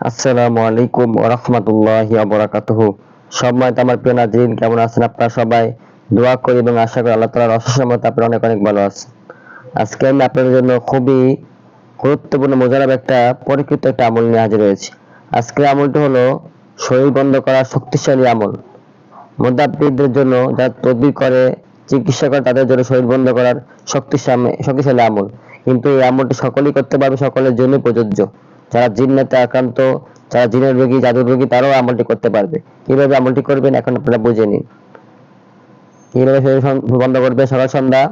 আসসালামু আলাইকুম ওরহমতুল্লাহি আবরাকাতুহ সম্মানিত আমার প্রিয় নাজরিন, কেমন আছেন আপনারা সবাই? দোয়া করি এবং আশা করি আল্লাহ তালার রহমতে আপনারা অনেক অনেক ভালো আছেন। আজকে আমি আপনাদের জন্য খুবই গুরুত্বপূর্ণ মোজারাব একটা, পরীক্ষিত একটা আমল নিয়ে হাজির হয়েছি। আজকের আমলটি হলো শরীর বন্ধ করা শক্তিশালী আমল। মুদাব্বিরদের জন্য যারা তদবির করে, চিকিৎসা করে, তাদের জন্য শরীর বন্ধ করার শক্তিশালী শক্তিশালী আমল। কিন্তু এই আমলটি সকলেই করতে পারবে, সকলের জন্য প্রযোজ্য। যারা জিন্নাতে আক্রান্ত, যারা জিনের রোগী, জাদুর রোগী, তারাও আমলটি করতে পারবে। কীভাবে আমলটি করবেন এখন আপনারা বুঝে নিন। কীভাবে বন্ধ করবে? সকাল সন্ধ্যা।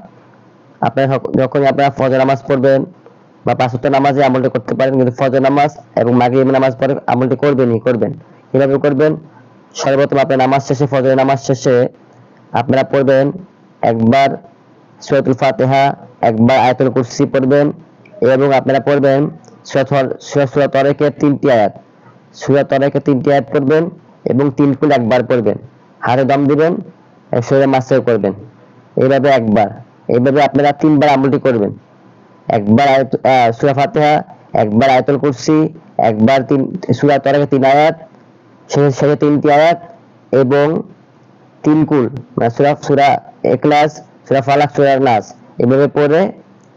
আপনারা যখনই আপনারা ফজর নামাজ পড়বেন বা পাঁচ নামাজে আমলটি করতে পারেন, কিন্তু ফজর নামাজ এবং মাগরিব নামাজ পরে আমলটি করবেনই করবেন। কীভাবে করবেন? সর্বপ্রথম আপনার নামাজ শেষে, ফজরের নামাজ শেষে আপনারা পড়বেন, একবার সূরাতুল ফাতেহা, একবার আয়াতুল কুরসি পড়বেন এবং আপনারা পড়বেন সূরা তরেকের তিনটি আয়াত। সূরা তরেকের তিনটি আয়াত পড়বেন এবং তিন কুল একবার পড়বেন। হাতে দম দিবেন শরীরে মাসেও করবেন। এইভাবে একবার, এইভাবে আপনারা তিনবার আমলটি করবেন। একবার সূরা ফাতিহা, একবার আয়াতুল কুরসি, একবার তিন, সূরা তরেকের তিন আয়াত, শেষে শেষে তিনটি আয়াত এবং তিন কুল মানে সুরা সুরা এখলাস, সুরা ফালাক, সুরা নাস। এভাবে পড়ে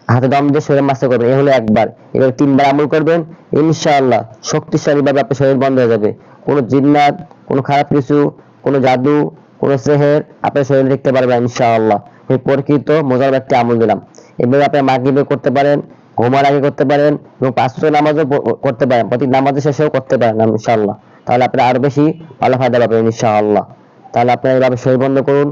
হাতে দম দিয়ে শরীরের মাসে করবেন। এই হলো একবার। এবার তিনবার আমল করবেন। ইনশাআল্লাহ শক্তিশালী ভাবে আপনার শরীর বন্ধ হয়ে যাবে। কোনো জিন্নাত, কোনো খারাপ কিছু, কোনো জাদু, কোনো সেহের আপনার শরীরে দেখতে পারবেন ইনশাআল্লাহ। এই পরিচিত মজার একটি আমল দিলাম। এভাবে আপনি মাগরিবে করতে পারেন, ঘুমার আগে করতে পারেন এবং পাঁচ ওয়াক্ত নামাজও করতে পারেন। প্রতি নামাজের শেষেও করতে পারেন ইনশাআল্লাহ। তাহলে আপনি আরও বেশি ভালো ফায়দা পাবেন ইনশাআল্লাহ। তাহলে আপনারা এইভাবে শরীর বন্ধ করুন।